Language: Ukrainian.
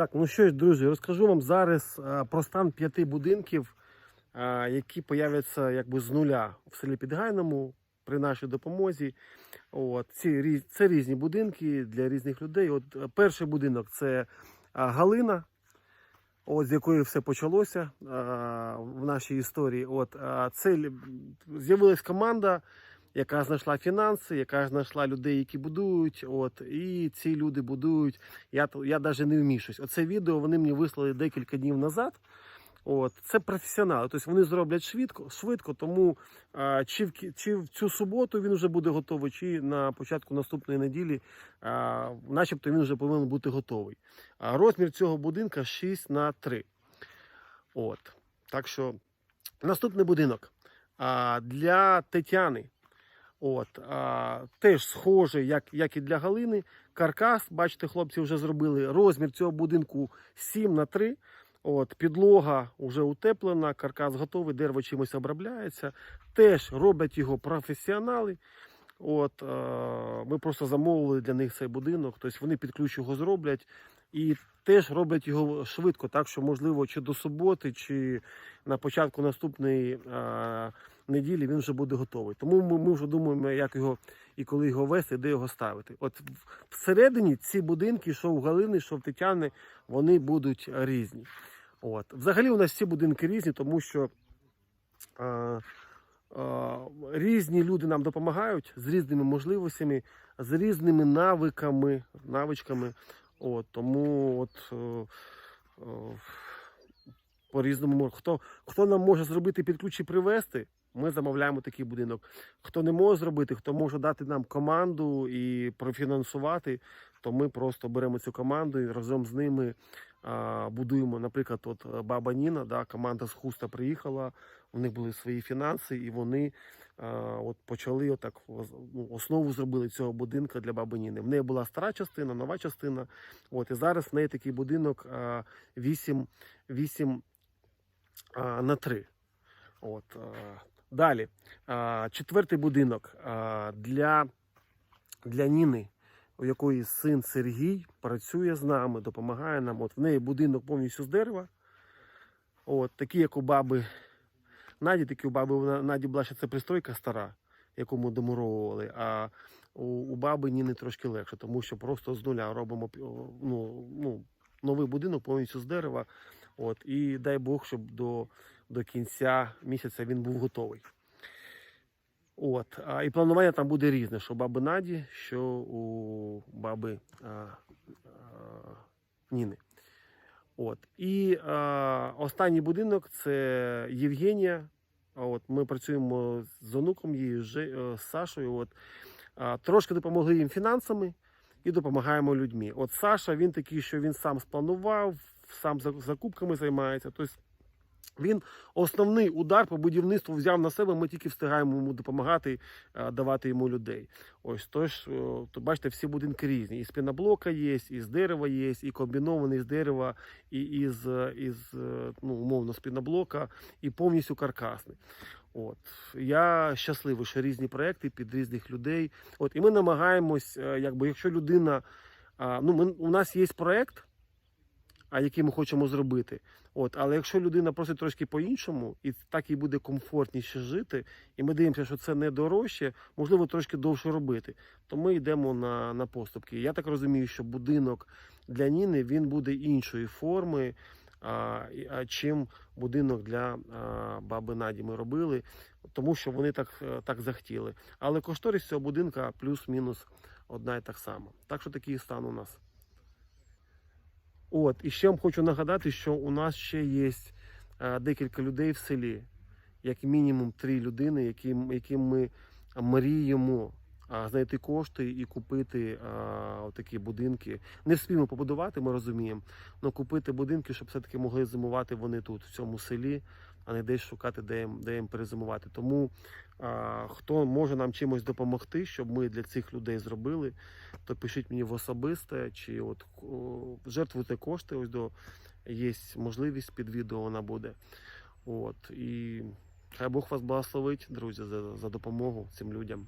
Так, ну що ж, друзі, розкажу вам зараз е, про стан п'яти будинків, е, які появляться якби з нуля в селі Підгайному при нашій допомозі. От, ці, це різні будинки для різних людей. От, е, перший будинок це Галина, от, з якої все почалося в нашій історії. От, це з'явилась команда, яка знайшла фінанси, яка знайшла людей, які будують. От, і ці люди будують. Я, я навіть не вмішусь. Оце відео вони мені вислали декілька днів назад. От, це професіонали, тобто вони зроблять швидко, швидко тому а, чи, в, чи в цю суботу він вже буде готовий, чи на початку наступної неділі, а, начебто він вже повинен бути готовий. А, розмір цього будинка 6 на 3. От. Так що наступний будинок а, для Тетяни. От, а, теж схоже, як, як і для Галини. Каркас, бачите, хлопці вже зробили. Розмір цього будинку 7 на 3. От, підлога вже утеплена, каркас готовий, дерево чимось обробляється. Теж роблять його професіонали. От, е, ми просто замовили для них цей будинок, тобто вони під ключ його зроблять і теж роблять його швидко, так що, можливо, чи до суботи, чи на початку наступної е, неділі він вже буде готовий. Тому ми, ми вже думаємо, як його і коли його вести, де його ставити. От всередині ці будинки, що в Галини, що в Тетяни, вони будуть різні. От. Взагалі у нас всі будинки різні, тому що е, е, різні люди нам допомагають з різними можливостями, з різними навиками, навичками. От, тому от, е, е, по-різному мож- хто, хто нам може зробити під ключ і привезти, ми замовляємо такий будинок. Хто не може зробити, хто може дати нам команду і профінансувати, то ми просто беремо цю команду і разом з ними а, будуємо. Наприклад, от е, баба Ніна, да, команда з Хуста приїхала, у них були свої фінанси, і вони а, от почали отак ну, основу зробили цього будинку для баби Ніни. В неї була стара частина, нова частина. От, і зараз в неї такий будинок а, 8, 8 а, на 3. От, а, далі. А, четвертий будинок а, для, для Ніни, у якої син Сергій працює з нами, допомагає нам. От в неї будинок повністю з дерева. От, такі, як у баби Наді, такі у баби у Наді була ще це пристройка стара, яку ми домуровували. А у, у баби Ніни трошки легше, тому що просто з нуля робимо ну, ну, новий будинок повністю з дерева. От, і дай Бог, щоб до, до кінця місяця він був готовий. От, а, і планування там буде різне, що баби Наді, що у баби а, а, Ніни. От. І а, останній будинок це Євгенія. От, ми працюємо з онуком її, е, з Сашою. От, а, трошки допомогли їм фінансами і допомагаємо людьми. От Саша, він такий, що він сам спланував, сам за- закупками займається. Тобто він основний удар по будівництву взяв на себе. Ми тільки встигаємо йому допомагати, е, давати йому людей. Ось тож, е, то бачите, всі будинки різні. І з піноблока є, і з дерева є, і комбінований з дерева, і із, із е, ну, умовно з піноблока, і повністю каркасний. От я щасливий, що різні проекти під різних людей. От і ми намагаємось, якби якщо людина, ну ми у нас є проект, а який ми хочемо зробити. От, але якщо людина просить трошки по-іншому, і так їй буде комфортніше жити, і ми дивимося, що це не дорожче, можливо, трошки довше робити, то ми йдемо на, на поступки. Я так розумію, що будинок для Ніни він буде іншої форми, а, а, чим будинок для а, баби Наді ми робили, тому що вони так, е, так захотіли. Але кошторис цього будинка плюс-мінус одна і так сама. Так що такий стан у нас. От, і ще вам хочу нагадати, що у нас ще є е, декілька людей в селі, як мінімум три людини, яким, яким ми мріємо знайти кошти і купити такі будинки. Не вспіємо побудувати, ми розуміємо, але купити будинки, щоб все-таки могли зимувати вони тут, в цьому селі, а не десь шукати, де їм, де їм перезимувати. Тому а, хто може нам чимось допомогти, щоб ми для цих людей зробили, то пишіть мені в особисте, чи от жертвуйте кошти. Ось до є можливість під відео вона буде. От і хай Бог вас благословить, друзі, за, за допомогу цим людям.